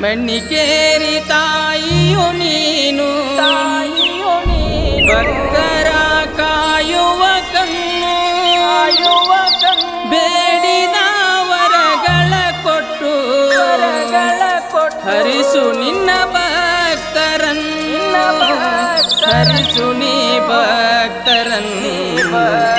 ಮಣ್ಣಿಕೇರಿ ತಾಯಿಯು ನೀನು. ನೀನು. ಭಕ್ತರ ಕಾಯುವ ಕಣ್ಣು. ಕಾಯುವ ಬೇಡಿದ ವರಗಳ ಕೊಟ್ಟು. ವರಗಳ ಕೊಟ್ಟು. ಹರಿಸು ನಿನ್ನ ಭಕ್ತರನ್ನು. ಹರಿಸು ನೀ ಭಕ್ತರನ್ನು.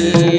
நல்ல